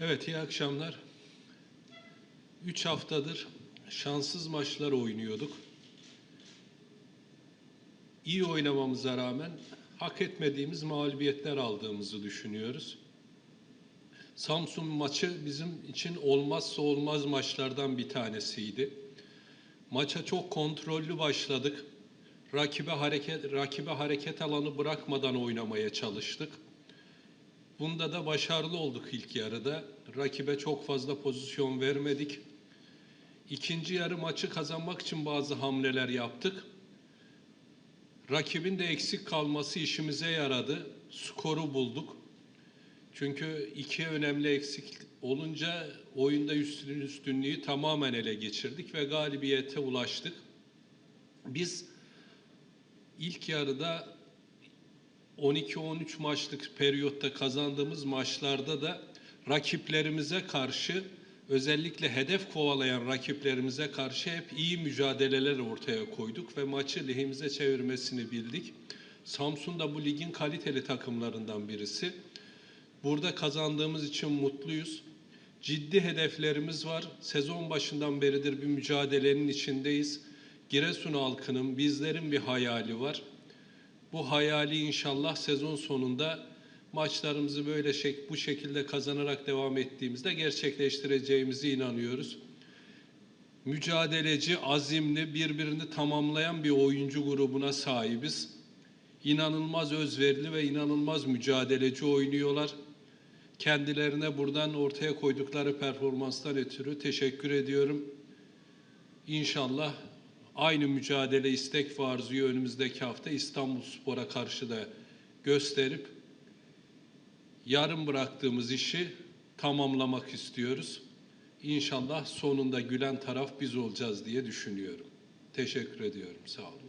Evet, iyi akşamlar. Üç haftadır şanssız maçlar oynuyorduk. İyi oynamamıza rağmen hak etmediğimiz mağlubiyetler aldığımızı düşünüyoruz. Samsun maçı bizim için olmazsa olmaz maçlardan bir tanesiydi. Maça çok kontrollü başladık. Rakibe hareket rakibe hareket alanı bırakmadan oynamaya çalıştık. Bunda da başarılı olduk ilk yarıda. Rakibe çok fazla pozisyon vermedik. İkinci yarı maçı kazanmak için bazı hamleler yaptık. Rakibin de eksik kalması işimize yaradı. Skoru bulduk. Çünkü iki önemli eksik olunca oyunda üstünün üstünlüğü tamamen ele geçirdik ve galibiyete ulaştık. Biz ilk yarıda 12-13 maçlık periyotta kazandığımız maçlarda da rakiplerimize karşı özellikle hedef kovalayan rakiplerimize karşı hep iyi mücadeleler ortaya koyduk ve maçı lehimize çevirmesini bildik. Samsun da bu ligin kaliteli takımlarından birisi. Burada kazandığımız için mutluyuz. Ciddi hedeflerimiz var. Sezon başından beridir bir mücadelenin içindeyiz. Giresun halkının, bizlerin bir hayali var. Bu hayali inşallah sezon sonunda maçlarımızı böyle şek bu şekilde kazanarak devam ettiğimizde gerçekleştireceğimize inanıyoruz. Mücadeleci, azimli, birbirini tamamlayan bir oyuncu grubuna sahibiz. İnanılmaz özverili ve inanılmaz mücadeleci oynuyorlar. Kendilerine buradan ortaya koydukları performanstan ötürü teşekkür ediyorum. İnşallah aynı mücadele istek ve önümüzdeki hafta İstanbul Spor'a karşı da gösterip yarım bıraktığımız işi tamamlamak istiyoruz. İnşallah sonunda gülen taraf biz olacağız diye düşünüyorum. Teşekkür ediyorum. Sağ olun.